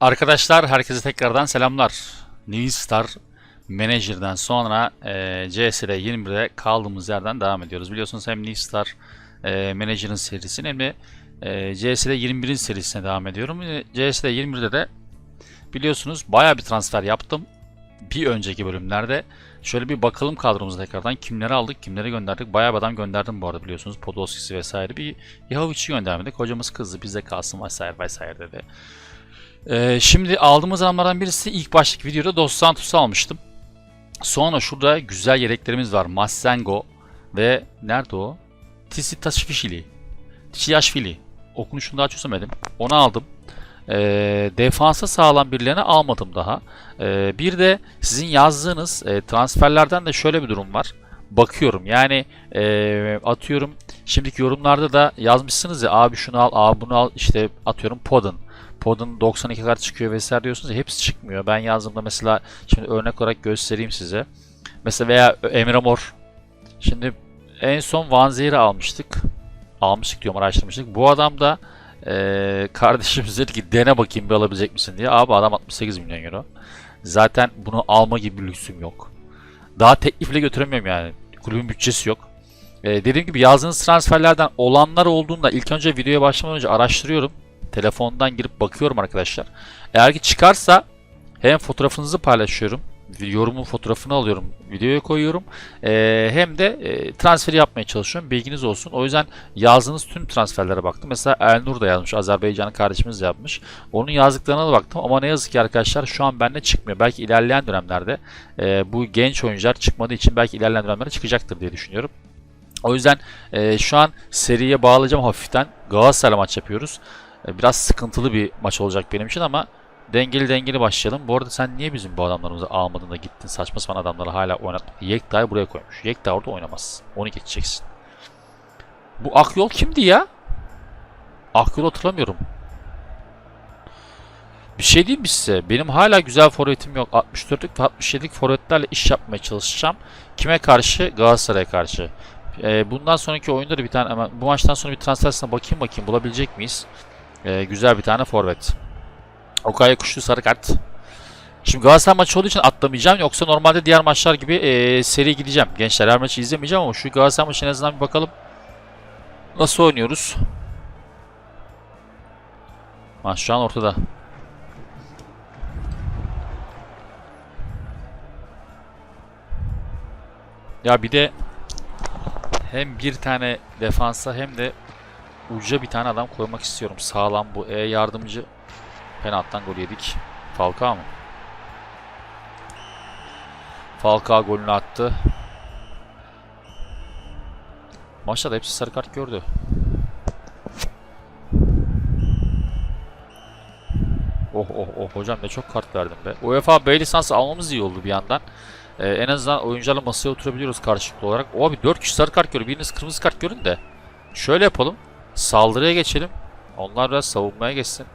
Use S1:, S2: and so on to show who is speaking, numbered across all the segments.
S1: Arkadaşlar herkese tekrardan selamlar. New Star Manager'dan sonra e, CS'de 21'de kaldığımız yerden devam ediyoruz. Biliyorsunuz hem New Star e, Manager'ın serisini hem de e, CS'de 21'in serisine devam ediyorum. E, CS'de 21'de de biliyorsunuz baya bir transfer yaptım. Bir önceki bölümlerde şöyle bir bakalım kadromuza tekrardan kimleri aldık, kimleri gönderdik. Bayağı bir adam gönderdim bu arada biliyorsunuz. Podolski'si vesaire bir Yahovic'i göndermedik. Hocamız kızdı bize kalsın vesaire vesaire dedi. Ee, şimdi aldığımız adamlardan birisi ilk baştaki videoda Dos Santos'u almıştım. Sonra şurada güzel yedeklerimiz var. Massengo ve nerede o? Tisitashvili. Tişiyashvili. Okunuşunu daha çözemedim. Onu aldım. Ee, defansa sağlam birilerini almadım daha. Ee, bir de sizin yazdığınız e, transferlerden de şöyle bir durum var. Bakıyorum yani e, atıyorum şimdiki yorumlarda da yazmışsınız ya abi şunu al abi bunu al işte atıyorum Pod'un Pod'un 92 kart çıkıyor vesaire diyorsunuz ya hepsi çıkmıyor. Ben yazdığımda mesela şimdi örnek olarak göstereyim size. Mesela veya Emre Mor. Şimdi en son Van Zier'i almıştık. Almıştık diyorum araştırmıştık. Bu adam da eee kardeşimiz dedi ki dene bakayım bir alabilecek misin diye. Abi adam 68 milyon euro. Zaten bunu alma gibi lüksüm yok. Daha teklifle götüremiyorum yani. Kulübün bütçesi yok. Ee, dediğim gibi yazdığınız transferlerden olanlar olduğunda ilk önce videoya başlamadan önce araştırıyorum. Telefondan girip bakıyorum arkadaşlar. Eğer ki çıkarsa hem fotoğrafınızı paylaşıyorum. Yorumun fotoğrafını alıyorum. Videoya koyuyorum. Ee, hem de e, transferi yapmaya çalışıyorum. Bilginiz olsun. O yüzden yazdığınız tüm transferlere baktım. Mesela Elnur da yazmış. Azerbaycan'ın kardeşimiz yapmış. Onun yazdıklarına da baktım. Ama ne yazık ki arkadaşlar şu an bende çıkmıyor. Belki ilerleyen dönemlerde e, bu genç oyuncular çıkmadığı için belki ilerleyen dönemlerde çıkacaktır diye düşünüyorum. O yüzden e, şu an seriye bağlayacağım hafiften. Galatasaray maç yapıyoruz. E, Biraz sıkıntılı bir maç olacak benim için ama dengeli dengeli başlayalım. Bu arada sen niye bizim bu adamlarımızı almadın da gittin saçma sapan adamları hala oynatmadın? Yekta'yı buraya koymuş. Yekta orada oynamaz. Onu geçeceksin. Bu Akyol kimdi ya? Akyol hatırlamıyorum. Bir şey diyeyim mi size? Benim hala güzel forvetim yok. 64'lük ve 67'lik forvetlerle iş yapmaya çalışacağım. Kime karşı? Galatasaray'a karşı. Ee, bundan sonraki oyunda da bir tane ama bu maçtan sonra bir transfersine bakayım bakayım bulabilecek miyiz? Ee, güzel bir tane forvet. Okay kuşlu sarı kart. Şimdi Galatasaray maçı olduğu için atlamayacağım. Yoksa normalde diğer maçlar gibi e, seri gideceğim. Gençler her maçı izlemeyeceğim ama şu Galatasaray maçına en azından bir bakalım. Nasıl oynuyoruz? Maç şu an ortada. Ya bir de hem bir tane defansa hem de uca bir tane adam koymak istiyorum. Sağlam bu. E yardımcı. Penaltıdan gol yedik. Falcao mı? Falcao golünü attı. Maçta da hepsi sarı kart gördü. Oh oh oh hocam ne çok kart verdim be. UEFA B lisansı almamız iyi oldu bir yandan. Ee, en azından oyuncularla masaya oturabiliyoruz karşılıklı olarak. O abi 4 kişi sarı kart görüyor. Biriniz kırmızı kart görün de. Şöyle yapalım. Saldırıya geçelim. Onlar biraz savunmaya geçsin.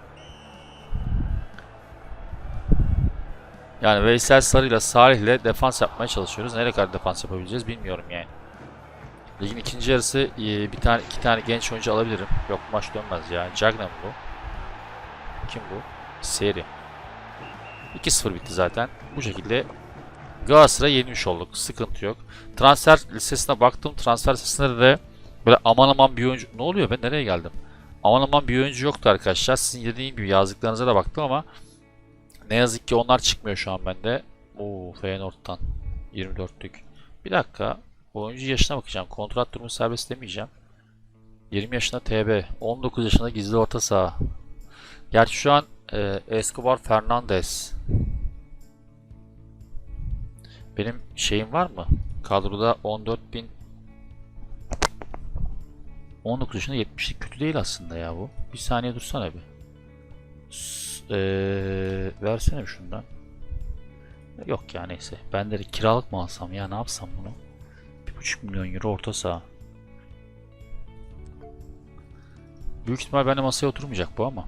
S1: Yani Veysel Sarı ile Salih ile defans yapmaya çalışıyoruz. Nereye kadar defans yapabileceğiz bilmiyorum yani. Ligin ikinci yarısı e, bir tane iki tane genç oyuncu alabilirim. Yok maç dönmez ya. Cagney bu? Kim bu? Seri. 2-0 bitti zaten. Bu şekilde Galatasaray'a yenilmiş olduk. Sıkıntı yok. Transfer listesine baktım. Transfer listesinde de böyle aman aman bir oyuncu... Ne oluyor ben nereye geldim? Aman aman bir oyuncu yoktu arkadaşlar. Sizin dediğim gibi yazdıklarınıza da baktım ama ne yazık ki onlar çıkmıyor şu an bende. Oo Feyenoord'dan 24'lük. Bir dakika. Oyuncu yaşına bakacağım. Kontrat durumu serbest demeyeceğim. 20 yaşında TB. 19 yaşında gizli orta saha. Gerçi şu an e, Escobar Fernandez. Benim şeyim var mı? Kadroda 14.000 19 yaşında 70'lik kötü değil aslında ya bu. Bir saniye dursana bir. S- eee, versene şundan. Yok ya neyse. Ben de kiralık mı alsam ya ne yapsam bunu? 1.5 milyon euro orta saha. Büyük ihtimal bende masaya oturmayacak bu ama.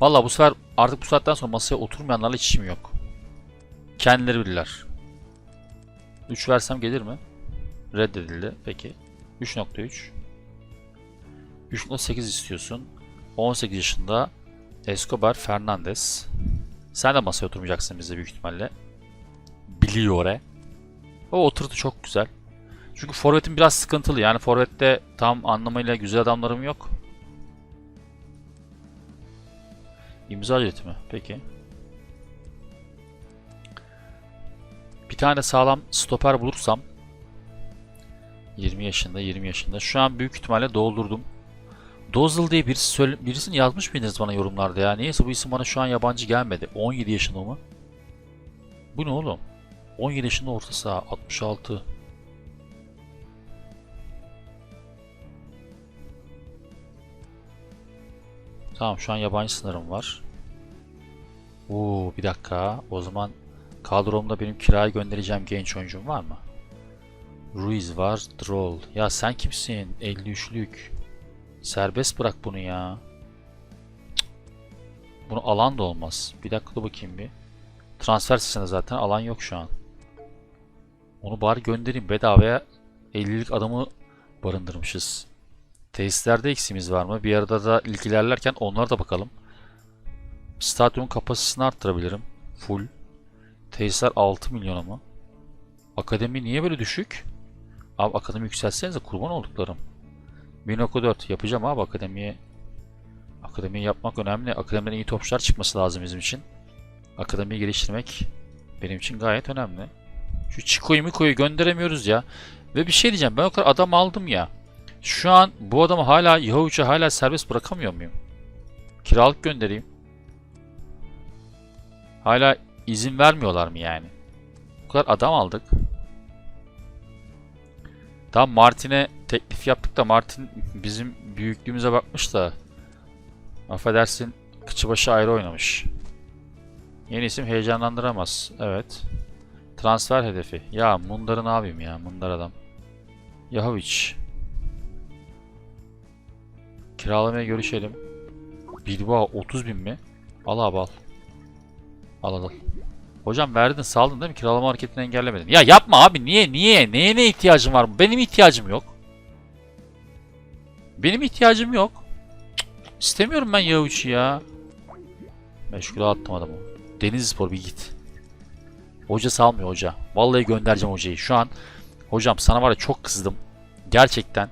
S1: Valla bu sefer artık bu saatten sonra masaya oturmayanlarla hiç işim yok. Kendileri bilirler. 3 versem gelir mi? Reddedildi. Peki. 3.3 3.8 istiyorsun. 18 yaşında. Escobar, Fernandez. Sen de masaya oturmayacaksın bize büyük ihtimalle. Biliyor O oturdu çok güzel. Çünkü forvetim biraz sıkıntılı. Yani forvette tam anlamıyla güzel adamlarım yok. İmza ücreti mi? Peki. Bir tane sağlam stoper bulursam 20 yaşında 20 yaşında. Şu an büyük ihtimalle doldurdum. Dozl diye birisi söyle, birisini yazmış mıydınız bana yorumlarda ya? Neyse bu isim bana şu an yabancı gelmedi. 17 yaşında mı? Bu ne oğlum? 17 yaşında orta saha 66. Tamam şu an yabancı sınırım var. Oo bir dakika. O zaman kadromda benim kiraya göndereceğim genç oyuncum var mı? Ruiz var. Droll. Ya sen kimsin? 53'lük. Serbest bırak bunu ya. Bunu alan da olmaz. Bir dakika dur bakayım bir. Transfer sitesinde zaten alan yok şu an. Onu bari göndereyim. Bedavaya 50'lik adamı barındırmışız. Tesislerde eksimiz var mı? Bir arada da ilgilerlerken onlara da bakalım. Stadyumun kapasitesini arttırabilirim. Full. Tesisler 6 milyona mı? Akademi niye böyle düşük? Abi akademi yükseltsenize kurban olduklarım. 1.4 yapacağım abi akademiye. Akademiyi yapmak önemli. Akademiden iyi topçular çıkması lazım bizim için. Akademiyi geliştirmek benim için gayet önemli. Şu Chico'yu Miko'yu gönderemiyoruz ya. Ve bir şey diyeceğim ben o kadar adam aldım ya. Şu an bu adamı hala Yahuç'a hala serbest bırakamıyor muyum? Kiralık göndereyim. Hala izin vermiyorlar mı yani? Bu kadar adam aldık. Tam Martin'e teklif yaptık da Martin bizim büyüklüğümüze bakmış da affedersin kıçı başı ayrı oynamış. Yeni isim heyecanlandıramaz. Evet. Transfer hedefi. Ya Mundar'ı ne yapayım ya Mundar adam. Yahovic. Kiralamaya görüşelim. Bilbao 30 bin mi? Al abi al. Al al al. Hocam verdin saldın değil mi? Kiralama hareketini engellemedin. Ya yapma abi niye niye? Neye ne ihtiyacın var? Benim ihtiyacım yok. Benim ihtiyacım yok. Cık, İstemiyorum ben Yavuç'u ya. Meşgule attım adamı. Denizli Spor bir git. Hoca salmıyor hoca. Vallahi göndereceğim hocayı. Şu an hocam sana var ya çok kızdım. Gerçekten.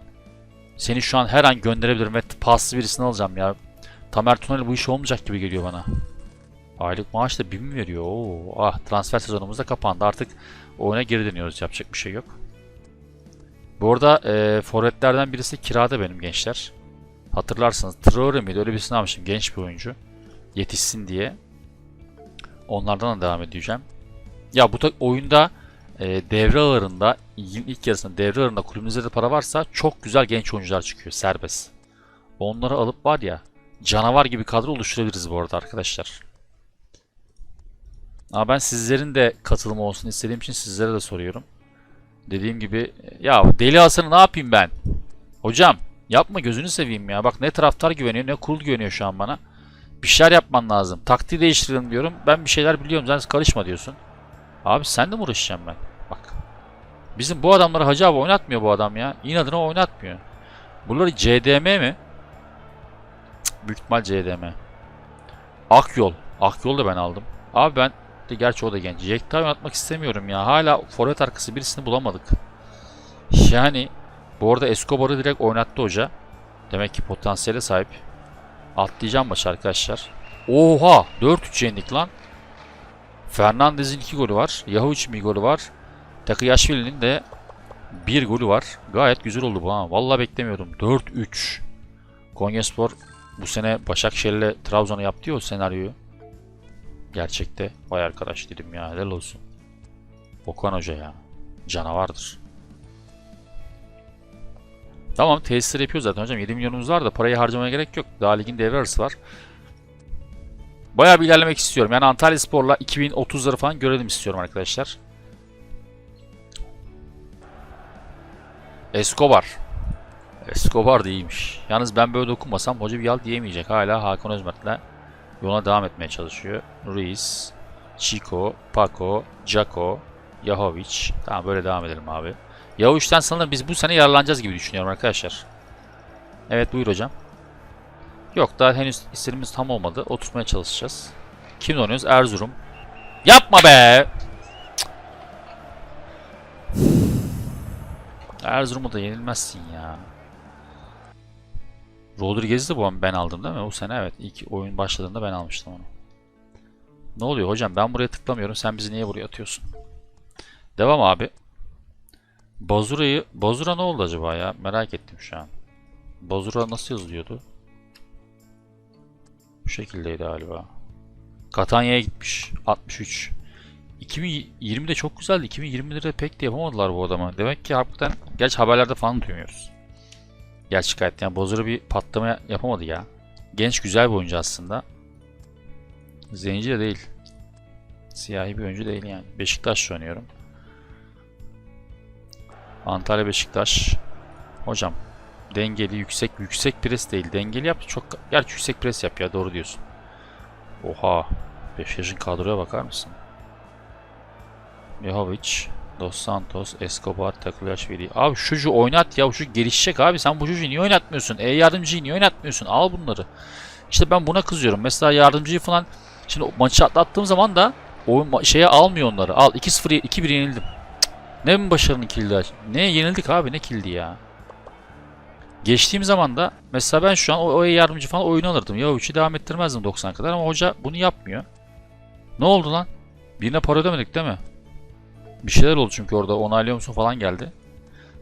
S1: Seni şu an her an gönderebilirim ve paslı birisini alacağım ya. Tamer Tunel bu iş olmayacak gibi geliyor bana. Aylık maaş da 1000 mi veriyor? Oo, ah transfer sezonumuz da kapandı. Artık oyuna geri dönüyoruz. Yapacak bir şey yok. Bu arada e, forvetlerden birisi kirada benim gençler. Hatırlarsınız. Traore miydi? Öyle birisini almışım. Genç bir oyuncu. Yetişsin diye. Onlardan da devam edeceğim. Ya bu da oyunda e, devre ağırında ilk yarısında devre ağırında kulübünüzde de para varsa çok güzel genç oyuncular çıkıyor. Serbest. Onları alıp var ya canavar gibi kadro oluşturabiliriz bu arada arkadaşlar. Ama ben sizlerin de katılımı olsun istediğim için sizlere de soruyorum. Dediğim gibi ya deli Hasan'ı ne yapayım ben? Hocam yapma gözünü seveyim ya. Bak ne taraftar güveniyor ne kurul güveniyor şu an bana. Bir şeyler yapman lazım. Taktiği değiştirelim diyorum. Ben bir şeyler biliyorum. Sen karışma diyorsun. Abi sen de mi uğraşacağım ben? Bak. Bizim bu adamları Hacı abi oynatmıyor bu adam ya. İnadına oynatmıyor. Bunları CDM mi? Cık, büyük ihtimal CDM. Akyol. Akyol da ben aldım. Abi ben de gerçi o da genç. Yekta oynatmak istemiyorum ya. Hala forvet arkası birisini bulamadık. Yani bu arada Escobar'ı direkt oynattı hoca. Demek ki potansiyele sahip. Atlayacağım maç arkadaşlar. Oha! 4-3 yendik lan. Fernandez'in 2 golü var. Yahovic'in bir golü var. Takıyashvili'nin de bir golü var. Gayet güzel oldu bu ha. Vallahi beklemiyordum. 4-3. Konyaspor bu sene Başakşehir'le Trabzon'a yaptı ya o senaryoyu. Gerçekte vay arkadaş dedim ya helal olsun. Okan Hoca ya. Canavardır. Tamam tesisler yapıyor zaten hocam. 7 milyonumuz var da parayı harcamaya gerek yok. Daha ligin devre arası var. Bayağı bir ilerlemek istiyorum. Yani Antalya Spor'la 2030'ları falan görelim istiyorum arkadaşlar. Escobar. Escobar da iyiymiş. Yalnız ben böyle dokunmasam hoca bir yal diyemeyecek. Hala Hakan Özmert'le yoluna devam etmeye çalışıyor. Ruiz, Chico, Paco, Jaco, Yahovic. Tamam böyle devam edelim abi. Yahovic'ten sanırım biz bu sene yararlanacağız gibi düşünüyorum arkadaşlar. Evet buyur hocam. Yok daha henüz istediğimiz tam olmadı. Oturtmaya çalışacağız. Kimle oynuyoruz? Erzurum. Yapma be! Erzurum'u da yenilmezsin ya. Rodriguez'i de bu an ben aldım değil mi? O sene evet. İlk oyun başladığında ben almıştım onu. Ne oluyor hocam? Ben buraya tıklamıyorum. Sen bizi niye buraya atıyorsun? Devam abi. Bazura'yı... Bazura ne oldu acaba ya? Merak ettim şu an. Bazura nasıl yazılıyordu? Bu şekildeydi galiba. Katanya'ya gitmiş. 63. 2020'de çok güzeldi. 2020'de pek de yapamadılar bu adamı. Demek ki hakikaten... Gerçi haberlerde falan duymuyoruz. Gerçek hayatta yani Bozura bir patlama yapamadı ya. Genç güzel bir oyuncu aslında. Zenci de değil. Siyahi bir oyuncu değil yani. Beşiktaş oynuyorum. Antalya Beşiktaş. Hocam dengeli yüksek yüksek pres değil. Dengeli yap çok gerçi yüksek pres yap ya doğru diyorsun. Oha. Beşiktaş'ın kadroya bakar mısın? Mihovic, Dos Santos, Escobar, Taklaşvili. Abi şu çocuğu oynat ya. Şu gelişecek abi. Sen bu çocuğu niye oynatmıyorsun? E yardımcıyı niye oynatmıyorsun? Al bunları. İşte ben buna kızıyorum. Mesela yardımcıyı falan şimdi maçı atlattığım zaman da o şeye almıyor onları. Al 2-0 2-1 yenildim. Ne mi başarının kildi? Ne yenildik abi ne kildi ya? Geçtiğim zaman da mesela ben şu an o, o yardımcı falan oyunu alırdım. Ya üçü devam ettirmezdim 90 kadar ama hoca bunu yapmıyor. Ne oldu lan? Birine para ödemedik değil mi? Bir şeyler oldu çünkü orada onaylıyor musun falan geldi.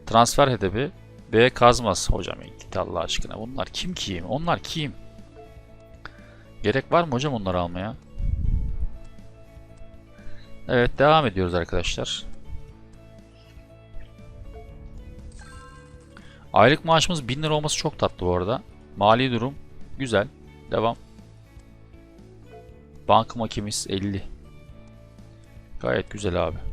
S1: Transfer hedefi B Kazmaz. Hocam git Allah aşkına. Bunlar kim kim? Onlar kim? Gerek var mı hocam onları almaya? Evet devam ediyoruz arkadaşlar. Aylık maaşımız 1000 lira olması çok tatlı bu arada. Mali durum güzel. Devam. Banka makimiz 50. Gayet güzel abi.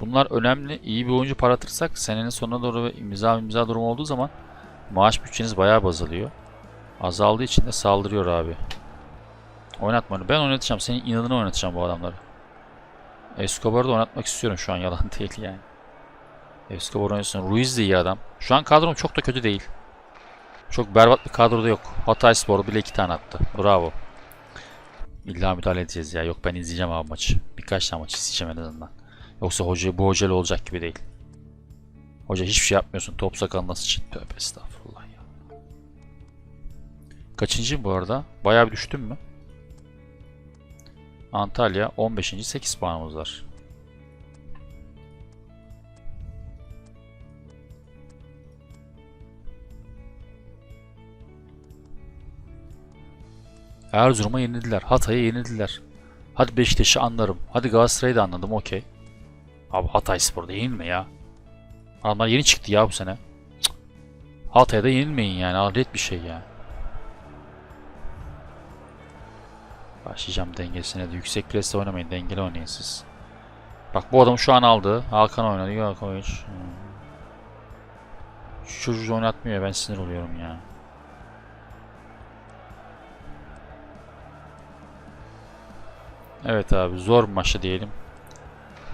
S1: Bunlar önemli. İyi bir oyuncu paratırsak senenin sonuna doğru ve imza imza durumu olduğu zaman maaş bütçeniz bayağı azalıyor. Azaldığı için de saldırıyor abi. Oynatma onu. Ben oynatacağım. Senin inadına oynatacağım bu adamları. Escobar'ı da oynatmak istiyorum şu an. Yalan değil yani. Escobar oynasın. Ruiz de iyi adam. Şu an kadrom çok da kötü değil. Çok berbat bir kadroda yok. Hatay Spor bile iki tane attı. Bravo. İlla müdahale edeceğiz ya. Yok ben izleyeceğim abi maçı. Birkaç tane maç izleyeceğim en azından. Yoksa hoca bu hocayla olacak gibi değil. Hoca hiçbir şey yapmıyorsun. Top sakalın nasıl için? Tövbe estağfurullah ya. Kaçıncıyım bu arada? Bayağı bir düştüm mü? Antalya 15. 8 puanımız var. Erzurum'a yenildiler. Hatay'a yenildiler. Hadi Beşiktaş'ı anlarım. Hadi Galatasaray'ı da anladım okey. Abi Hatay Spor'da yenilme ya. Adamlar yeni çıktı ya bu sene. Cık. Hatay'a da yenilmeyin yani. Adet bir şey ya. Başlayacağım dengesine de. Yüksek presle oynamayın. Dengeli oynayın siz. Bak bu adam şu an aldı. Hakan oynadı. Yok hiç. Hmm. Şu çocuğu oynatmıyor. Ben sinir oluyorum ya. Evet abi zor bir maçta diyelim.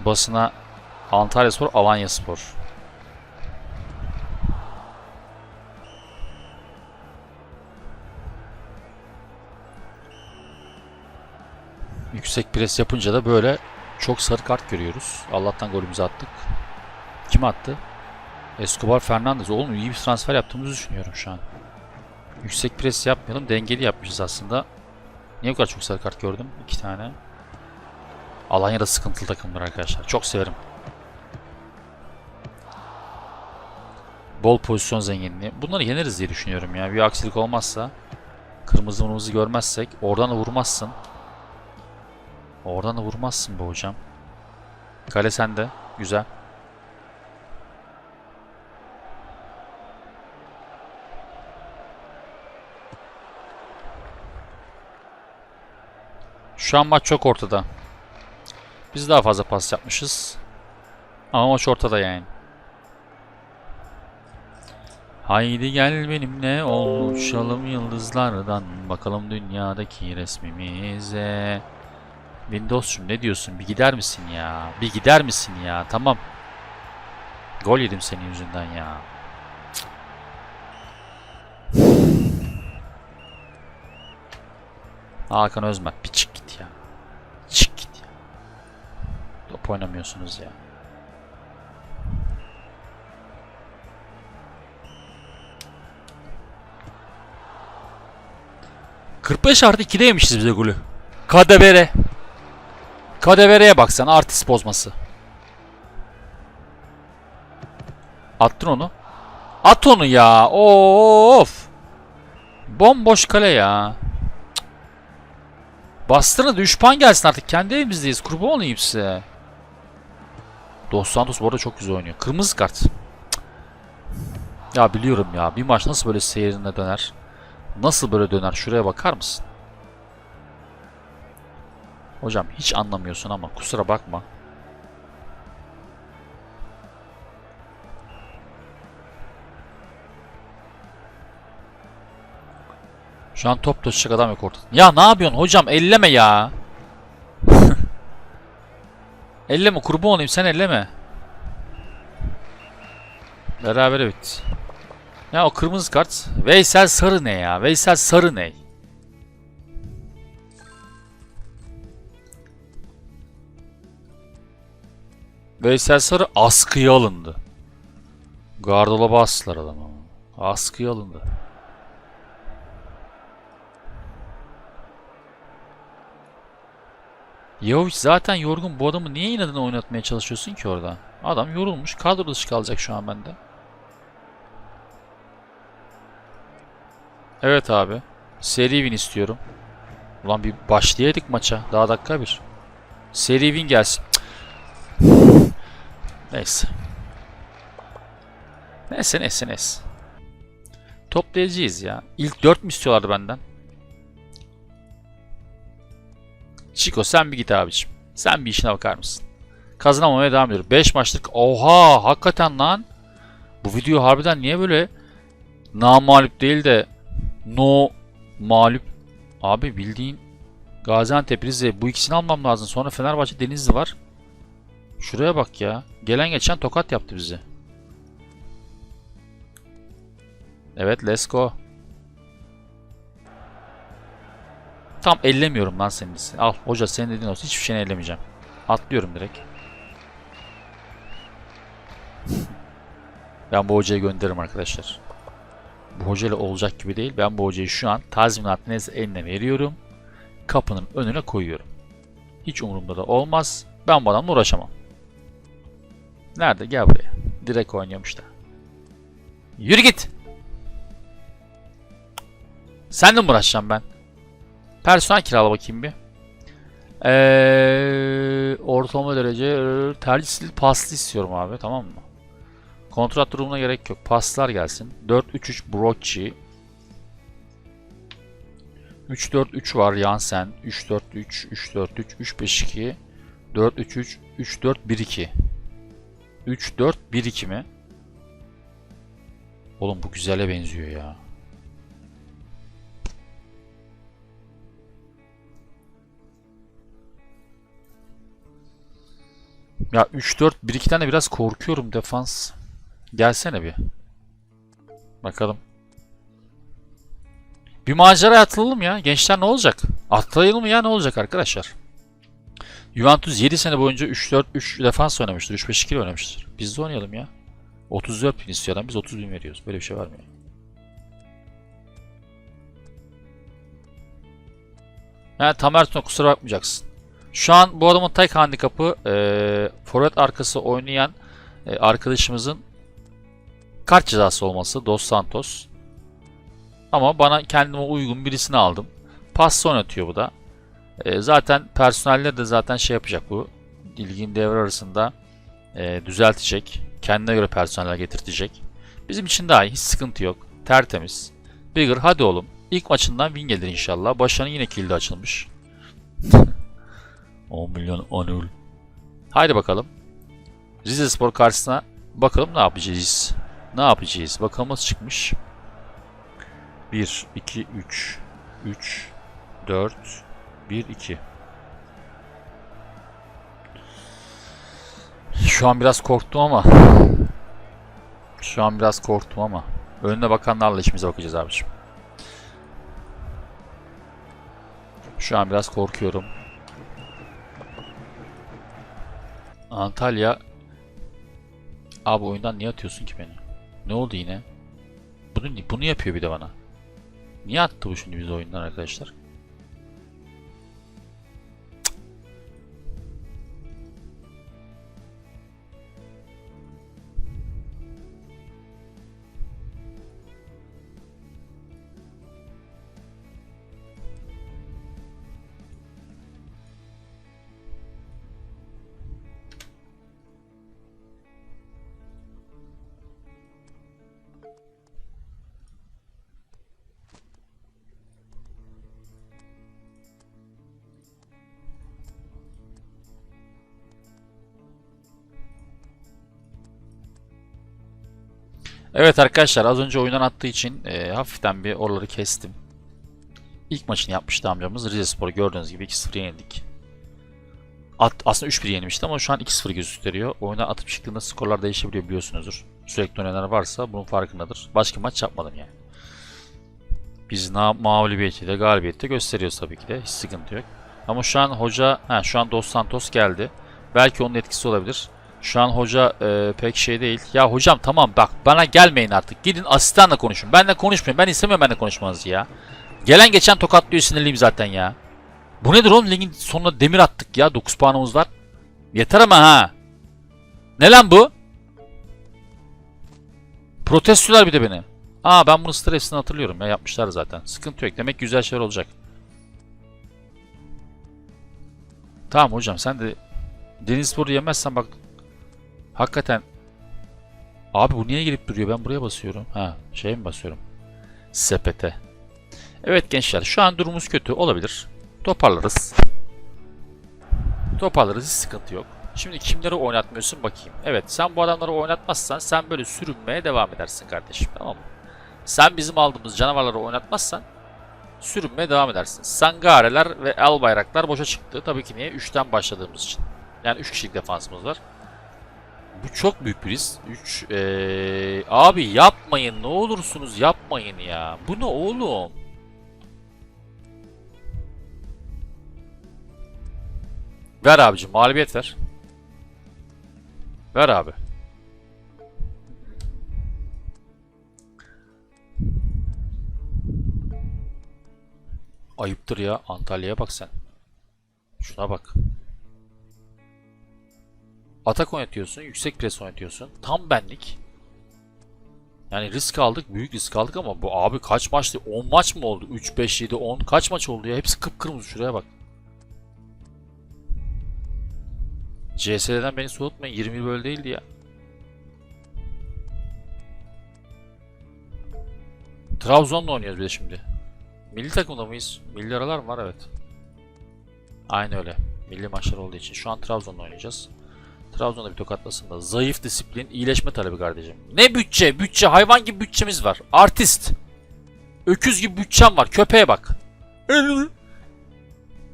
S1: Basına Antalya Spor, Alanya Spor. Yüksek pres yapınca da böyle çok sarı kart görüyoruz. Allah'tan golümüzü attık. Kim attı? Escobar Fernandez. Oğlum iyi bir transfer yaptığımızı düşünüyorum şu an. Yüksek pres yapmayalım. Dengeli yapmışız aslında. Niye bu kadar çok sarı kart gördüm? İki tane. Alanya'da sıkıntılı takımlar arkadaşlar. Çok severim. Bol pozisyon zenginliği. Bunları yeneriz diye düşünüyorum ya. Bir aksilik olmazsa. Kırmızı mırmızı görmezsek. Oradan da vurmazsın. Oradan da vurmazsın bu hocam. Kale sende. Güzel. Şu an maç çok ortada. Biz daha fazla pas yapmışız. Ama maç ortada yani. Haydi gel benimle uçalım yıldızlardan bakalım dünyadaki resmimize. Windows'cum ne diyorsun? Bir gider misin ya? Bir gider misin ya? Tamam. Gol yedim senin yüzünden ya. Hakan Özmen. Bir çık git ya. Çık git ya. Top oynamıyorsunuz ya. ...45 artı 2'de yemişiz bize golü. Kadevere. Kadevere'ye bak sen artist bozması. Attın onu. At onu ya. Of. Bomboş kale ya. Bastırın da 3 puan gelsin artık. Kendi evimizdeyiz. Kurban olayım size. Dos Santos bu arada çok güzel oynuyor. Kırmızı kart. Cık. Ya biliyorum ya. Bir maç nasıl böyle seyrine döner? Nasıl böyle döner? Şuraya bakar mısın? Hocam hiç anlamıyorsun ama kusura bakma. Şu an top taşıyacak adam yok ortada. Ya ne yapıyorsun hocam elleme ya. elleme kurban olayım sen elleme. Beraber bitti. Ya o kırmızı kart. Veysel Sarı ne ya? Veysel Sarı ne? Veysel Sarı askıya alındı. Gardolaba astılar adamı. Askıya alındı. Yavuş zaten yorgun. Bu adamı niye inadına oynatmaya çalışıyorsun ki orada? Adam yorulmuş. Kadro dışı kalacak şu an bende. Evet abi. Seri win istiyorum. Ulan bir başlayaydık maça. Daha dakika bir. Seri win gelsin. Cık. Neyse. Neyse neyse neyse. Toplayacağız ya. İlk 4 mü istiyorlardı benden? Chico sen bir git abicim. Sen bir işine bakar mısın? Kazanamamaya devam ediyor. 5 maçlık. Oha hakikaten lan. Bu video harbiden niye böyle namalip değil de no mağlup. Abi bildiğin Gaziantep, Rize bu ikisini almam lazım. Sonra Fenerbahçe Denizli var. Şuraya bak ya. Gelen geçen tokat yaptı bizi. Evet let's go. Tam ellemiyorum lan senin. Al hoca senin dediğin olsun. Hiçbir şeyini ellemeyeceğim. Atlıyorum direkt. ben bu hocayı gönderirim arkadaşlar. Bu hocayla olacak gibi değil. Ben bu hocayı şu an tazminat neyse eline veriyorum. Kapının önüne koyuyorum. Hiç umurumda da olmaz. Ben bu adamla uğraşamam. Nerede? Gel buraya. Direkt oynuyormuş da. Yürü git. Seninle mi uğraşacağım ben? Personel kirala bakayım bir. Ee, ortalama derece e, tercih stili paslı istiyorum abi tamam mı? Kontrat durumuna gerek yok. Paslar gelsin. 4-3-3 Brocci. 3-4-3 var Jansen. 3-4-3, 3-4-3, 3-5-2, 4-3-3, 3-4-1-2. 3-4-1-2 mi? Oğlum bu güzele benziyor ya. Ya 3-4-1-2'den de biraz korkuyorum defans. Gelsene bir. Bakalım. Bir macera atılalım ya. Gençler ne olacak? Atlayalım ya ne olacak arkadaşlar? Juventus 7 sene boyunca 3-4-3 defans oynamıştır. 3-5-2 oynamıştır. Biz de oynayalım ya. 34 bin istiyor adam. Biz 30 bin veriyoruz. Böyle bir şey var mı ya? Yani Tamer Tuna kusura bakmayacaksın. Şu an bu adamın tek handikapı e, forvet arkası oynayan e, arkadaşımızın kart cezası olması. Dos Santos. Ama bana kendime uygun birisini aldım. Pas oynatıyor bu da. E, zaten personeller de zaten şey yapacak bu. İlgin devre arasında e, düzeltecek. Kendine göre personeller getirtecek. Bizim için daha iyi. Hiç sıkıntı yok. Tertemiz. Bigger hadi oğlum. İlk maçından win gelir inşallah. Başarı yine kilde açılmış. 10 milyon anul. Haydi bakalım. Rize Spor karşısına bakalım ne yapacağız. Ne yapacağız? Bakalım çıkmış. 1, 2, 3, 3, 4, 1, 2. Şu an biraz korktum ama. Şu an biraz korktum ama. Önüne bakanlarla işimize bakacağız abiciğim. Şu an biraz korkuyorum. Antalya Abi oyundan niye atıyorsun ki beni? Ne oldu yine? Bunu bunu yapıyor bir de bana. Niye attı bu şimdi bizi oyundan arkadaşlar? Evet arkadaşlar az önce oyundan attığı için e, hafiften bir oraları kestim. İlk maçını yapmıştı amcamız. Rizespor gördüğünüz gibi 2-0 yenildik. At, aslında 3-1 yenilmişti ama şu an 2-0 gösteriyor. Oyundan atıp çıktığında skorlar değişebiliyor biliyorsunuzdur. Sürekli oynayanlar varsa bunun farkındadır. Başka maç yapmadım yani. Biz na mağlubiyeti de galibiyeti de gösteriyoruz tabii ki de. Hiç sıkıntı yok. Ama şu an hoca, ha, şu an Dos Santos geldi. Belki onun etkisi olabilir. Şu an hoca e, pek şey değil. Ya hocam tamam bak bana gelmeyin artık. Gidin asistanla konuşun. Benle konuşmayın. Ben istemiyorum benle konuşmanızı ya. Gelen geçen tokatlıyor sinirliyim zaten ya. Bu nedir oğlum? Ligin sonuna demir attık ya. 9 puanımız var. Yeter ama ha. Ne lan bu? Protestolar bir de beni. Aa ben bunu stresini hatırlıyorum ya yapmışlar zaten. Sıkıntı yok. Demek güzel şeyler olacak. Tamam hocam sen de Denizspor'u yemezsen bak Hakikaten. Abi bu niye gelip duruyor? Ben buraya basıyorum. Ha, şeye mi basıyorum? Sepete. Evet gençler, şu an durumumuz kötü olabilir. Toparlarız. Toparlarız, hiç sıkıntı yok. Şimdi kimleri oynatmıyorsun bakayım. Evet, sen bu adamları oynatmazsan sen böyle sürünmeye devam edersin kardeşim, tamam mı? Sen bizim aldığımız canavarları oynatmazsan sürünmeye devam edersin. Sangareler ve el bayraklar boşa çıktı. Tabii ki niye? 3'ten başladığımız için. Yani 3 kişilik defansımız var. Bu çok büyük bir risk. 3 ee, abi yapmayın ne olursunuz yapmayın ya. Bu ne oğlum? Ver abicim mağlubiyet ver. Ver abi. Ayıptır ya Antalya'ya bak sen. Şuna bak. Atak oynatıyorsun, yüksek pres oynatıyorsun. Tam benlik. Yani risk aldık, büyük risk aldık ama bu abi kaç maçtı? 10 maç mı oldu? 3, 5, 7, 10 kaç maç oldu ya? Hepsi kıpkırmızı şuraya bak. CS'den beni soğutmayın. 20 böyle değildi ya. Trabzon'la oynuyoruz bir de şimdi. Milli takımda mıyız? Milli aralar mı var? Evet. Aynı öyle. Milli maçlar olduğu için. Şu an Trabzon'la oynayacağız. Trabzon'da bir tokatlasın da. Zayıf disiplin, iyileşme talebi kardeşim. Ne bütçe? Bütçe hayvan gibi bütçemiz var. Artist. Öküz gibi bütçem var. Köpeğe bak.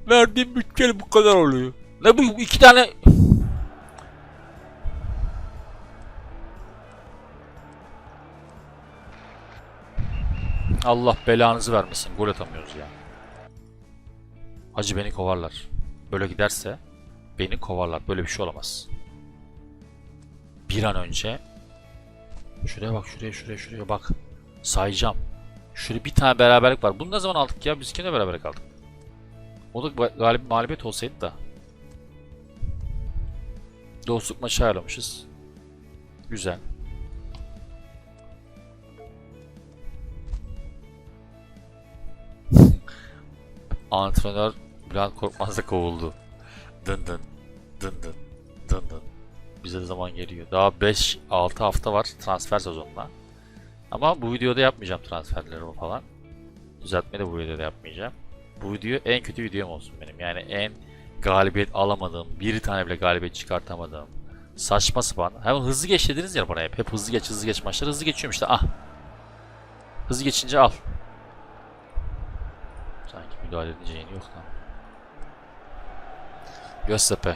S1: Verdiğim bütçeli bu kadar oluyor. Ne bu iki tane... Allah belanızı vermesin. Gol atamıyoruz ya. Hacı beni kovarlar. Böyle giderse beni kovarlar. Böyle bir şey olamaz bir an önce şuraya bak şuraya şuraya şuraya bak sayacağım. Şurada bir tane beraberlik var. Bunu ne zaman aldık ya? Biz kimle beraberlik aldık? O da galip mağlubiyet olsaydı da. Dostluk maçı ayarlamışız. Güzel. Antrenör Bülent Korkmaz da kovuldu. Dın dın. Dın dın. Dın dın bize de zaman geliyor. Daha 5-6 hafta var transfer sezonuna. Ama bu videoda yapmayacağım transferlerimi falan. Düzeltme de bu videoda yapmayacağım. Bu video en kötü videom olsun benim. Yani en galibiyet alamadığım, bir tane bile galibiyet çıkartamadığım, saçma sapan. Hemen hızlı geç dediniz ya bana hep. Hep hızlı geç, hızlı geç maçlar. Hızlı geçiyorum işte. Ah. Hızlı geçince al. Sanki müdahale edince yeni yok lan. Göztepe.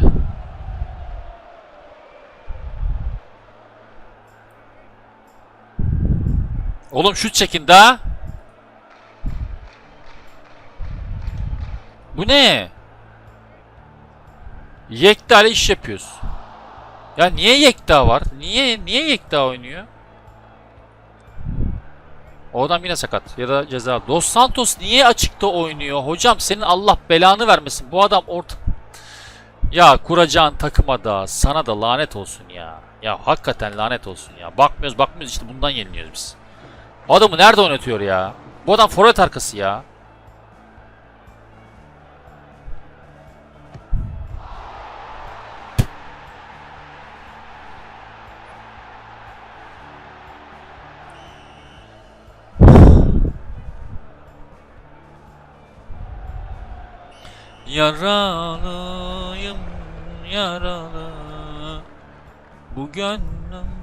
S1: Oğlum şut çekin daha. Bu ne? Yekta ile iş yapıyoruz. Ya niye Yekta var? Niye niye Yekta oynuyor? O adam yine sakat ya da ceza. Dos Santos niye açıkta oynuyor? Hocam senin Allah belanı vermesin. Bu adam orta... Ya kuracağın takıma da sana da lanet olsun ya. Ya hakikaten lanet olsun ya. Bakmıyoruz bakmıyoruz işte bundan yeniliyoruz biz. Adamı nerede oynatıyor ya? Bu adam forvet arkası ya. Yaralıyım yaralı Bu gönlüm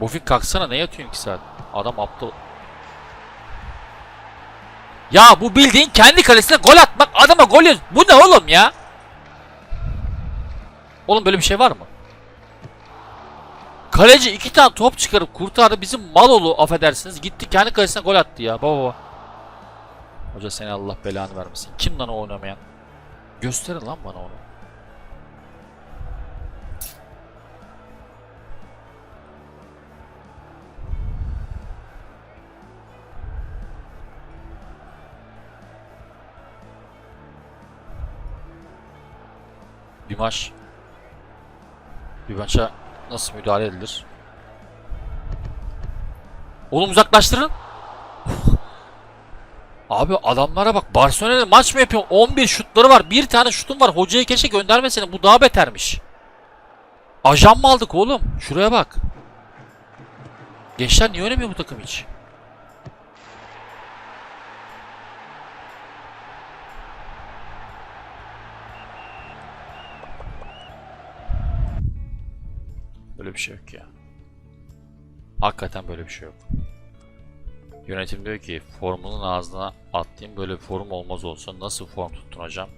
S1: Bofik kalksana ne yatıyorsun ki saat? Adam aptal. Ya bu bildiğin kendi kalesine gol atmak adama gol yaz- Bu ne oğlum ya? Oğlum böyle bir şey var mı? Kaleci iki tane top çıkarıp kurtardı bizim Malolu affedersiniz gitti kendi kalesine gol attı ya baba baba. Hoca seni Allah belanı vermesin. Kim lan o oynamayan? Gösterin lan bana onu. Bir maç bir maça nasıl müdahale edilir? Oğlum uzaklaştırın. Abi adamlara bak Barcelona'da maç mı yapıyor? 11 şutları var. Bir tane şutun var. Hocayı keşke göndermesene. Bu daha betermiş. Ajan mı aldık oğlum? Şuraya bak. Gençler niye oynamıyor bu takım hiç? Böyle bir şey yok ya. Hakikaten böyle bir şey yok. Yönetim diyor ki formunun ağzına atlayayım böyle bir forum olmaz olsun. Nasıl form tuttun hocam?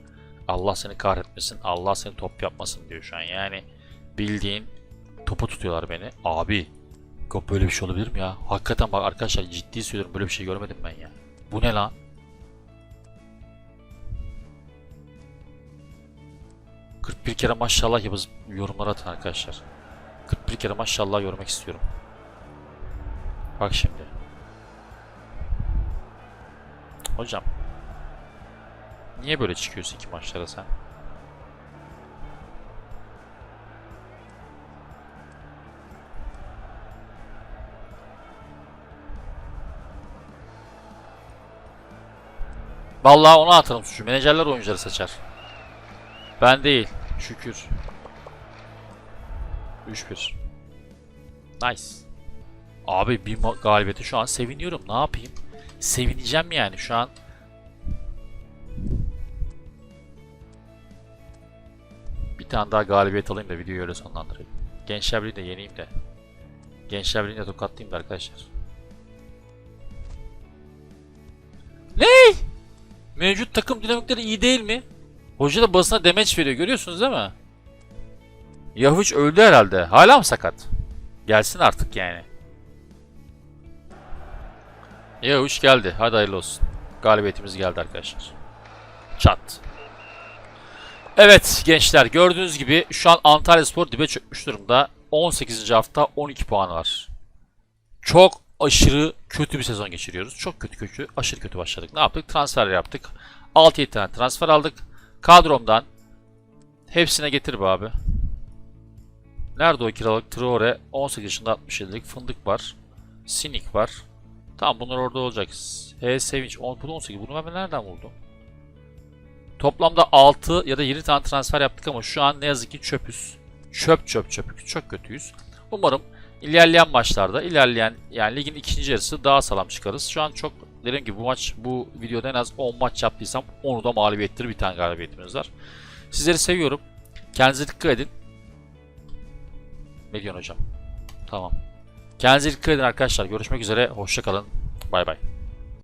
S1: Allah seni kahretmesin. Allah seni top yapmasın diyor şu an. Yani bildiğin topu tutuyorlar beni. Abi yok böyle bir şey olabilir mi ya? Hakikaten bak arkadaşlar ciddi söylüyorum böyle bir şey görmedim ben ya. Bu ne lan? ...41 kere maşallah yapız yorumlara atın arkadaşlar. 41 kere maşallah görmek istiyorum. Bak şimdi. Hocam. Niye böyle çıkıyorsun iki maçlara sen? Vallahi ona atarım suçu. Menajerler oyuncuları seçer. Ben değil. Şükür. 3-1. Nice. Abi bir galibiyete şu an seviniyorum. Ne yapayım? Sevineceğim yani şu an. Bir tane daha galibiyet alayım da videoyu öyle sonlandırayım. Gençler Birliği'ni de yeneyim de. Gençler Birliği'ni de tokatlayayım da arkadaşlar. Ne? Mevcut takım dinamikleri iyi değil mi? Hoca da basına demeç veriyor. Görüyorsunuz değil mi? Yahuç öldü herhalde. Hala mı sakat? Gelsin artık yani. Yahuç geldi. Hadi hayırlı olsun. Galibiyetimiz geldi arkadaşlar. Çat. Evet gençler gördüğünüz gibi şu an Antalya Spor dibe çökmüş durumda. 18. hafta 12 puan var. Çok aşırı kötü bir sezon geçiriyoruz. Çok kötü kötü, aşırı kötü başladık. Ne yaptık? Transfer yaptık. 6-7 tane transfer aldık. Kadromdan hepsine getir be abi. Nerede o kiralık? Traore 18 yaşında 67'lik fındık var. Sinik var. Tamam bunlar orada olacak. H Sevinç 10 bu da 18. Bunu ben nereden buldum? Toplamda 6 ya da 7 tane transfer yaptık ama şu an ne yazık ki çöpüz. Çöp çöp çöp. Çok kötüyüz. Umarım ilerleyen maçlarda, ilerleyen yani ligin ikinci yarısı daha sağlam çıkarız. Şu an çok dediğim gibi bu maç bu videoda en az 10 maç yaptıysam onu da mağlubiyettir. Bir tane galibiyetimiz var. Sizleri seviyorum. Kendinize dikkat edin. Diyorsun hocam? Tamam. Kendinize dikkat edin arkadaşlar. Görüşmek üzere. Hoşçakalın. Bay bay.